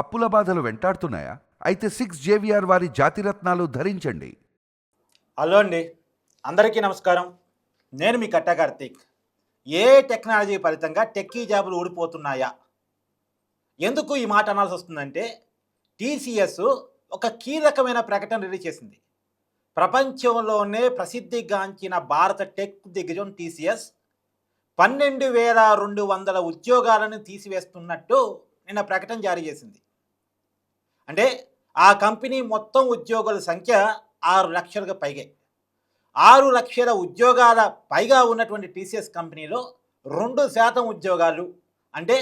అప్పుల బాధలు వెంటాడుతున్నాయా? అయితే సిక్స్ జేవిఆర్ వారి జాతిరత్నాలు ధరించండి. హలో అండి. అందరికీ నమస్కారం. నేను మీ కట్ట కార్తీక్. ఏ టెక్నాలజీ ఫలితంగా టెక్కీ జాబులు ఊడిపోతున్నాయా? ఎందుకు ఈ మాట అనాల్సి వస్తుందంటే టీసీఎస్ ఒక కీలకమైన ప్రకటన రిలీజ్ చేసింది. ప్రపంచంలోనే ప్రసిద్ధిగాంచిన భారత టెక్ దిగ్గజం టీసీఎస్ పన్నెండు వేల రెండు వందల ఉద్యోగాలను తీసివేస్తున్నట్టు నిన్న ప్రకటన జారీ చేసింది. అంటే ఆ కంపెనీ మొత్తం ఉద్యోగుల సంఖ్య ఆరు లక్షలకు పైగే. ఆరు లక్షల ఉద్యోగాల పైగా ఉన్నటువంటి టీసీఎస్ కంపెనీలో రెండు శాతం ఉద్యోగాలు అంటే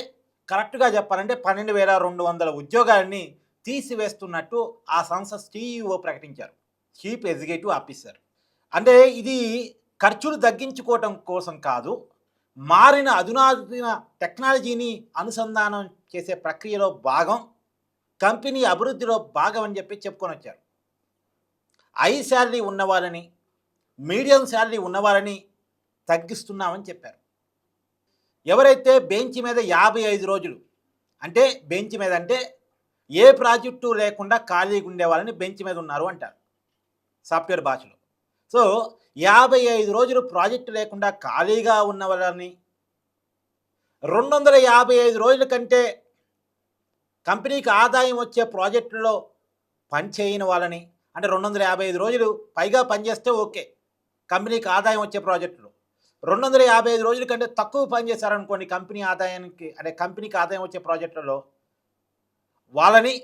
కరెక్ట్గా చెప్పాలంటే పన్నెండు వేల రెండు వందల ఉద్యోగాలని తీసివేస్తున్నట్టు ఆ సంస్థ సీఈఓ ప్రకటించారు. Chief executive officer. అంటే ఇది ఖర్చులు తగ్గించుకోవటం కోసం కాదు మారిన అధునాతన టెక్నాలజీని అనుసంధానం చేసే ప్రక్రియలో భాగం కంపెనీ అభివృద్ధిలో భాగం అని చెప్పి చెప్పుకొని వచ్చారు. హై శాలరీ ఉన్నవారని మీడియం శాలరీ ఉన్నవారని తగ్గిస్తున్నామని చెప్పారు. ఎవరైతే బెంచ్ మీద యాభై ఐదు రోజులు అంటే బెంచ్ మీద అంటే ఏ ప్రాజెక్టు లేకుండా ఖాళీగా ఉండేవాళ్ళని బెంచ్ మీద ఉన్నారు అంటారు సాఫ్ట్వేర్ భాషలో. సో యాభై ఐదు రోజులు ప్రాజెక్టు లేకుండా ఖాళీగా ఉన్న వాళ్ళని రెండు వందల యాభై ఐదు రోజుల కంటే కంపెనీకి ఆదాయం వచ్చే ప్రాజెక్టులో పని చేయని వాళ్ళని అంటే రెండు వందల యాభై ఐదు రోజులు పైగా పనిచేస్తే ఓకే కంపెనీకి ఆదాయం వచ్చే ప్రాజెక్టులు. రెండు వందల యాభై ఐదు రోజుల కంటే తక్కువ పనిచేశారనుకోండి కంపెనీ ఆదాయానికి అంటే కంపెనీకి ఆదాయం వచ్చే ప్రాజెక్టులలో వాళ్ళని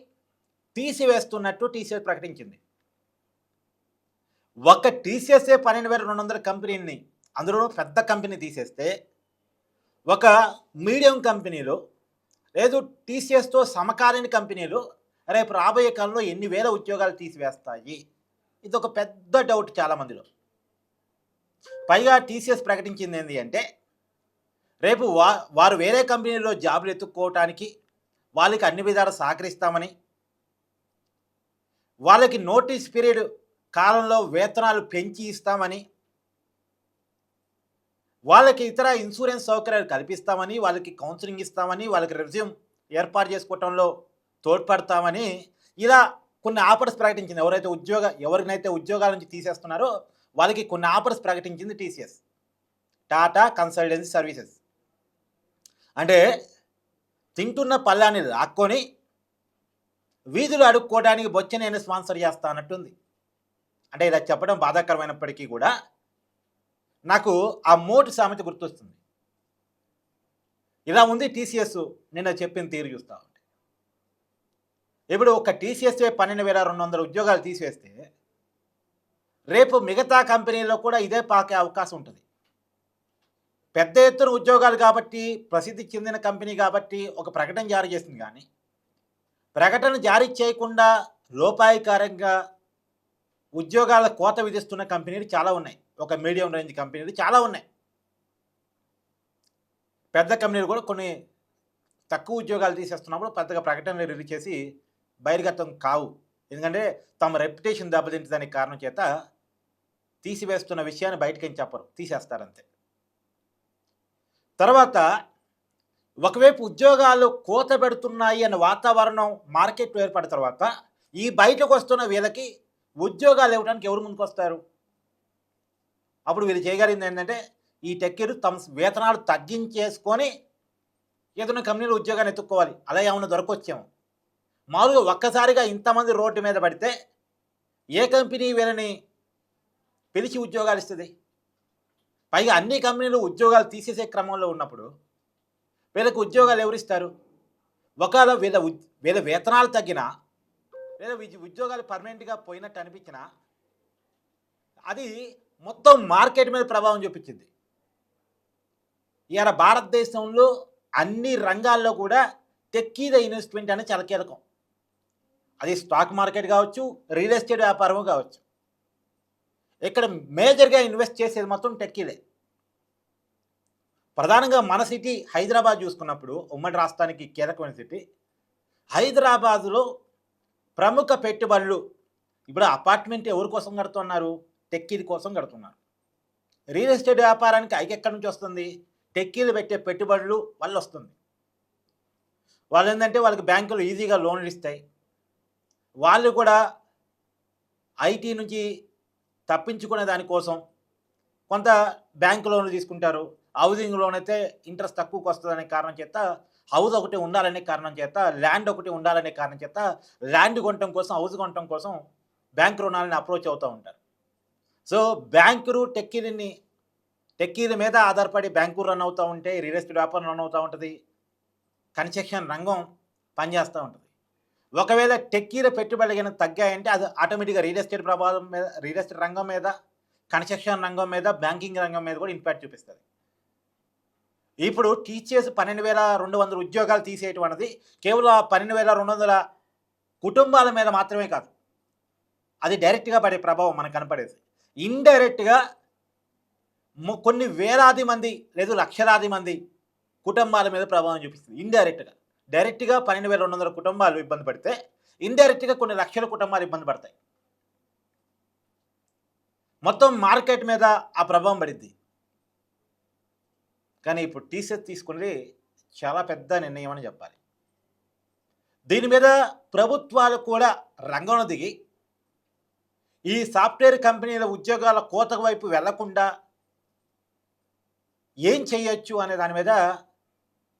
తీసివేస్తున్నట్టు టీసీఎస్ ప్రకటించింది. ఒక టీసీఎస్ఏ పన్నెండు వేల రెండు వందల కంపెనీని అందులో పెద్ద కంపెనీ తీసేస్తే ఒక మీడియం కంపెనీలు లేదు టీసీఎస్తో సమకాలీన కంపెనీలు రేపు రాబోయే కాలంలో ఎన్ని వేల ఉద్యోగాలు తీసివేస్తాయి? ఇది ఒక పెద్ద డౌట్ చాలామందిలో. పైగా టీసీఎస్ ప్రకటించింది ఏంటి అంటే రేపు వా వారు వేరే కంపెనీలో జాబులు ఎత్తుక్కోవటానికి వాళ్ళకి అన్ని విధాలు సహకరిస్తామని వాళ్ళకి నోటీస్ పీరియడ్ కాలంలో వేతనాలు పెంచి ఇస్తామని వాళ్ళకి ఇతర ఇన్సూరెన్స్ సౌకర్యాలు కల్పిస్తామని వాళ్ళకి కౌన్సిలింగ్ ఇస్తామని వాళ్ళకి రెజ్యూమ్ ఏర్పాటు చేసుకోవటంలో తోడ్పడతామని ఇలా కొన్ని ఆఫర్స్ ప్రకటించింది. ఎవరైతే ఉద్యోగ ఎవరినైతే ఉద్యోగాల నుంచి తీసేస్తున్నారో వాళ్ళకి కొన్ని ఆఫర్స్ ప్రకటించింది టీసీఎస్. Tata consultancy services. అంటే తింటున్న పళ్ళాన్ని లాక్కొని వీధులు అడుక్కోవడానికి బొచ్చ నేను స్పాన్సర్ చేస్తా అన్నట్టుంది. అంటే ఇలా చెప్పడం బాధాకరమైనప్పటికీ కూడా నాకు ఆ మోటు సామెత గుర్తొస్తుంది. ఇలా ఉంది టీసీఎస్ నిన్న చెప్పిన తీరు చూస్తా ఉంటే. ఇప్పుడు ఒక టీసీఎస్ పన్నెండు వేల రెండు వందల ఉద్యోగాలు తీసివేస్తే రేపు మిగతా కంపెనీల్లో కూడా ఇదే పాకే అవకాశం ఉంటుంది. పెద్ద ఎత్తున ఉద్యోగాలు కాబట్టి ప్రసిద్ధి చెందిన కంపెనీ కాబట్టి ఒక ప్రకటన జారీ చేసింది కానీ ప్రకటన జారీ చేయకుండా లోపాయికారంగా ఉద్యోగాల కోత విధిస్తున్న కంపెనీలు చాలా ఉన్నాయి. ఒక మీడియం రేంజ్ కంపెనీలు చాలా ఉన్నాయి. పెద్ద కంపెనీలు కూడా కొన్ని తక్కువ ఉద్యోగాలు తీసేస్తున్నప్పుడు పెద్దగా ప్రకటనలు రిలీజ్ చేసి బహిర్గతం కావు. ఎందుకంటే తమ రెప్యుటేషన్ దెబ్బతింటుందనే కారణం చేత తీసివేస్తున్న విషయాన్ని బయటకేం చెప్పరు. తీసేస్తారంతే. తర్వాత ఒకవైపు ఉద్యోగాలు కోత పెడుతున్నాయి అనే వాతావరణం మార్కెట్ ఏర్పడిన తర్వాత ఈ బయటకు వస్తున్న వీళ్ళకి ఉద్యోగాలు ఇవ్వడానికి ఎవరు ముందుకొస్తారు? అప్పుడు వీళ్ళు చేయగలిగింది ఏంటంటే ఈ టెక్కీలు తమ వేతనాలు తగ్గించేసుకొని ఏదైనా కంపెనీలు ఉద్యోగాన్ని ఎత్తుక్కోవాలి. అలా ఏమైనా దొరకొచ్చాము. మామూలుగా ఒక్కసారిగా ఇంతమంది రోడ్డు మీద పడితే ఏ కంపెనీ వీళ్ళని పిలిచి ఉద్యోగాలు ఇస్తుంది? పైగా అన్ని కంపెనీలు ఉద్యోగాలు తీసేసే క్రమంలో ఉన్నప్పుడు వీళ్ళకి ఉద్యోగాలు ఎవరిస్తారు? ఒకవేళ వీళ్ళ ఉద్- వీళ్ళ వేతనాలు తగ్గినా లేదా ఉద్యోగాలు పర్మనెంట్గా పోయినట్టు అనిపించినా అది మొత్తం మార్కెట్ మీద ప్రభావం చూపించింది. ఇవాళ భారతదేశంలో అన్ని రంగాల్లో కూడా టెక్కీద ఇన్వెస్ట్మెంట్ అనేది చాలా కీలకం. అది స్టాక్ మార్కెట్ కావచ్చు రియల్ ఎస్టేట్ వ్యాపారం కావచ్చు. ఇక్కడ మేజర్గా ఇన్వెస్ట్ చేసేది మొత్తం టెక్కీదే ప్రధానంగా మన సిటీ హైదరాబాద్ చూసుకున్నప్పుడు ఉమ్మడి రాష్ట్రానికి కీలకమైన సిటీ హైదరాబాదులో ప్రముఖ పెట్టుబడులు. ఇప్పుడు అపార్ట్మెంట్ ఎవరి కోసం కడుతున్నారు? టెక్కీల కోసం కడుతున్నారు. రియల్ ఎస్టేట్ వ్యాపారానికి ఐకి ఎక్కడి నుంచి వస్తుంది? టెక్కీలు పెట్టే పెట్టుబడులు వల్ల వస్తుంది. వాళ్ళు ఏంటంటే వాళ్ళకి బ్యాంకులు ఈజీగా లోన్లు ఇస్తాయి. వాళ్ళు కూడా ఐటీ నుంచి తప్పించుకునే దానికోసం కొంత బ్యాంకు లోన్లు తీసుకుంటారు. హౌసింగ్ లోన్ అయితే ఇంట్రెస్ట్ తక్కువకి వస్తుందనే కారణం చేత హౌస్ ఒకటి ఉండాలనే కారణం చేత ల్యాండ్ ఒకటి ఉండాలనే కారణం చేత ల్యాండ్ కొనటం కోసం హౌస్ కొనటం కోసం బ్యాంక్ రుణాలని అప్రోచ్ అవుతూ ఉంటారు. సో బ్యాంకులు టెక్కీలని టెక్కీల మీద ఆధారపడి బ్యాంకు రన్ అవుతూ ఉంటే రియల్ ఎస్టేట్ వ్యాపారం రన్ అవుతూ ఉంటుంది. కన్స్ట్రక్షన్ రంగం పనిచేస్తూ ఉంటుంది. ఒకవేళ టెక్కీల పెట్టుబడులు కనుక తగ్గాయంటే అది ఆటోమేటిక్గా రియల్ ఎస్టేట్ ప్రభావం మీద రియల్ ఎస్టేట్ రంగం మీద కన్స్ట్రక్షన్ రంగం మీద బ్యాంకింగ్ రంగం మీద కూడా ఇంపాక్ట్ చూపిస్తుంది. ఇప్పుడు టీచర్స్ పన్నెండు వేల రెండు వందల ఉద్యోగాలు తీసేయటం అన్నది కేవలం పన్నెండు వేల రెండు వందల కుటుంబాల మీద మాత్రమే కాదు. అది డైరెక్ట్గా పడే ప్రభావం మనకు కనపడేది. ఇండైరెక్ట్గా కొన్ని వేలాది మంది లేదు లక్షలాది మంది కుటుంబాల మీద ప్రభావం చూపిస్తుంది. ఇండైరెక్ట్గా డైరెక్ట్గా పన్నెండు వేల రెండు వందల కుటుంబాలు ఇబ్బంది పడితే ఇండైరెక్ట్గా కొన్ని లక్షల కుటుంబాలు ఇబ్బంది పడతాయి. మొత్తం మార్కెట్ మీద ఆ ప్రభావం పడింది. కానీ ఇప్పుడు టీసెస్ తీసుకున్నది చాలా పెద్ద నిర్ణయం అని చెప్పాలి. దీని మీద ప్రభుత్వాలు కూడా రంగంలో దిగి ఈ సాఫ్ట్వేర్ కంపెనీల ఉద్యోగాల కోత వైపు వెళ్ళకుండా ఏం చేయొచ్చు అనే దాని మీద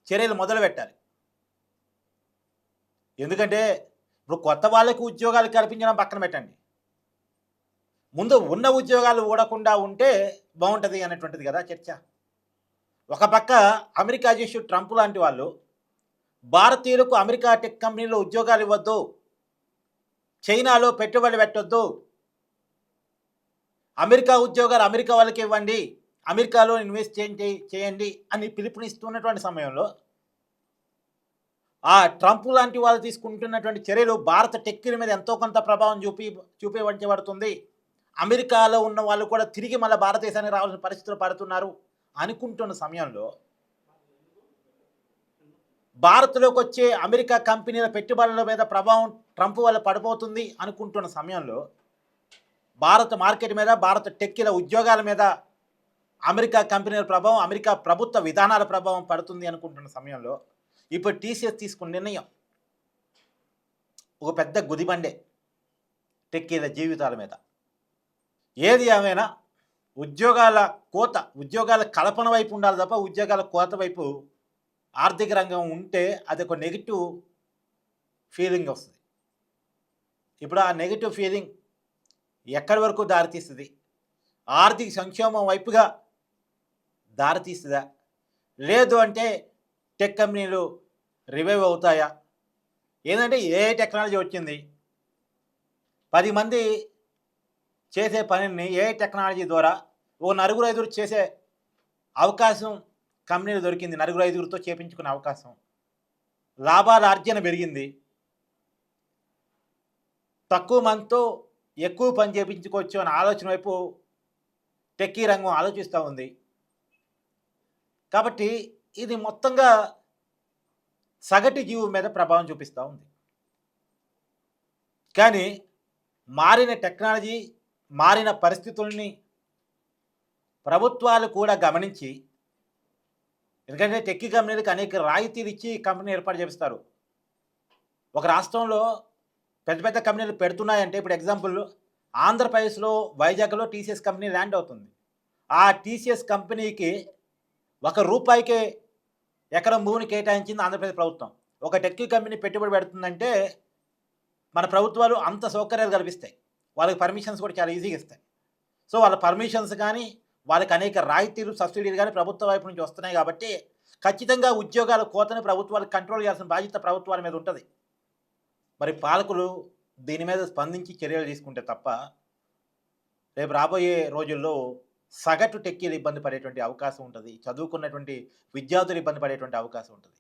చర్యలు మొదలు పెట్టాలి ఎందుకంటే ఇప్పుడు కొత్త వాళ్ళకి ఉద్యోగాలు కల్పించడం పక్కన పెట్టండి. ముందు ఉన్న ఉద్యోగాలు ఊడకుండా ఉంటే బాగుంటుంది అనేటువంటిది కదా చర్చ. ఒక పక్క అమెరికా అధ్యక్షుడు ట్రంప్ లాంటి వాళ్ళు భారతీయులకు అమెరికా టెక్ కంపెనీలో ఉద్యోగాలు ఇవ్వద్దు చైనాలో పెట్టుబడి పెట్టొద్దు అమెరికా ఉద్యోగాలు అమెరికా వాళ్ళకి ఇవ్వండి అమెరికాలో ఇన్వెస్ట్ చేయండి చేయండి అని పిలుపునిస్తున్నటువంటి సమయంలో ఆ ట్రంప్ లాంటి వాళ్ళు తీసుకుంటున్నటువంటి చర్యలు భారత టెక్కిల మీద ఎంతో కొంత ప్రభావం చూపి చూపించబడుతుంది అమెరికాలో ఉన్న వాళ్ళు కూడా తిరిగి మళ్ళీ భారతదేశానికి రావాల్సిన పరిస్థితులు పడుతున్నారు అనుకుంటున్న సమయంలో భారత్లోకి వచ్చే అమెరికా కంపెనీల పెట్టుబడుల మీద ప్రభావం ట్రంప్ వల్ల పడిపోతుంది అనుకుంటున్న సమయంలో భారత మార్కెట్ మీద భారత టెక్కీల ఉద్యోగాల మీద అమెరికా కంపెనీల ప్రభావం అమెరికా ప్రభుత్వ విధానాల ప్రభావం పడుతుంది అనుకుంటున్న సమయంలో ఇప్పుడు టీసీఎస్ తీసుకున్న నిర్ణయం. ఒక పెద్ద గుదిబండే టెక్కీల జీవితాల మీద. ఏది ఏమైనా ఉద్యోగాల కోత ఉద్యోగాల కల్పన వైపు ఉండాలి తప్ప ఉద్యోగాల కోత వైపు ఆర్థిక రంగం ఉంటే అది ఒక నెగిటివ్ ఫీలింగ్ వస్తుంది. ఇప్పుడు ఆ నెగిటివ్ ఫీలింగ్ ఎక్కడి వరకు దారితీస్తుంది? ఆర్థిక సంక్షేమం వైపుగా దారితీస్తుందా? లేదు అంటే టెక్ కంపెనీలు రివైవ్ అవుతాయా? ఏంటంటే ఏ టెక్నాలజీ వచ్చింది? పది మంది చేసే పనిని ఏ టెక్నాలజీ ద్వారా ఓ నలుగురు ఐదుగురు చేసే అవకాశం కంపెనీలు దొరికింది. నలుగురు ఐదుగురితో చేపించుకునే అవకాశం. లాభాల ఆర్జన పెరిగింది. తక్కువ మందితో ఎక్కువ పని చేయించుకోవచ్చు అనే ఆలోచన వైపు టెక్కీ రంగం ఆలోచిస్తూ ఉంది. కాబట్టి ఇది మొత్తంగా సగటు జీవు మీద ప్రభావం చూపిస్తూ ఉంది. కానీ మారిన టెక్నాలజీ మారిన పరిస్థితుల్ని ప్రభుత్వాలు కూడా గమనించి ఎందుకంటే టెక్కీ కంపెనీలకు అనేక రాయితీలు ఇచ్చి కంపెనీ ఏర్పాటు చేపిస్తారు. ఒక రాష్ట్రంలో పెద్ద పెద్ద కంపెనీలు పెడుతున్నాయంటే ఇప్పుడు ఎగ్జాంపుల్ ఆంధ్రప్రదేశ్లో వైజాగ్లో టీసీఎస్ కంపెనీ ల్యాండ్ అవుతుంది. ఆ టీసీఎస్ కంపెనీకి ఒక రూపాయికి ఎకరం భూమిని కేటాయించింది ఆంధ్రప్రదేశ్ ప్రభుత్వం. ఒక టెక్కీ కంపెనీ పెట్టుబడి పెడుతుందంటే మన ప్రభుత్వాలు అంత సౌకర్యాలు కల్పిస్తాయి. వాళ్ళకి పర్మిషన్స్ కూడా చాలా ఈజీగా ఇస్తాయి. సో వాళ్ళ పర్మిషన్స్ కానీ వాళ్ళకి అనేక రాయితీలు సబ్సిడీలు కానీ ప్రభుత్వ వైపు నుంచి వస్తున్నాయి కాబట్టి ఖచ్చితంగా ఉద్యోగాల కోతను ప్రభుత్వాలు కంట్రోల్ చేయాల్సిన బాధ్యత ప్రభుత్వాల మీద ఉంటుంది. మరి పాలకులు దీని మీద స్పందించి చర్యలు తీసుకుంటే తప్ప రేపు రాబోయే రోజుల్లో సగటు టెక్కీలు ఇబ్బంది పడేటువంటి అవకాశం ఉంటుంది. చదువుకున్నటువంటి విద్యార్థులు ఇబ్బంది పడేటువంటి అవకాశం ఉంటుంది.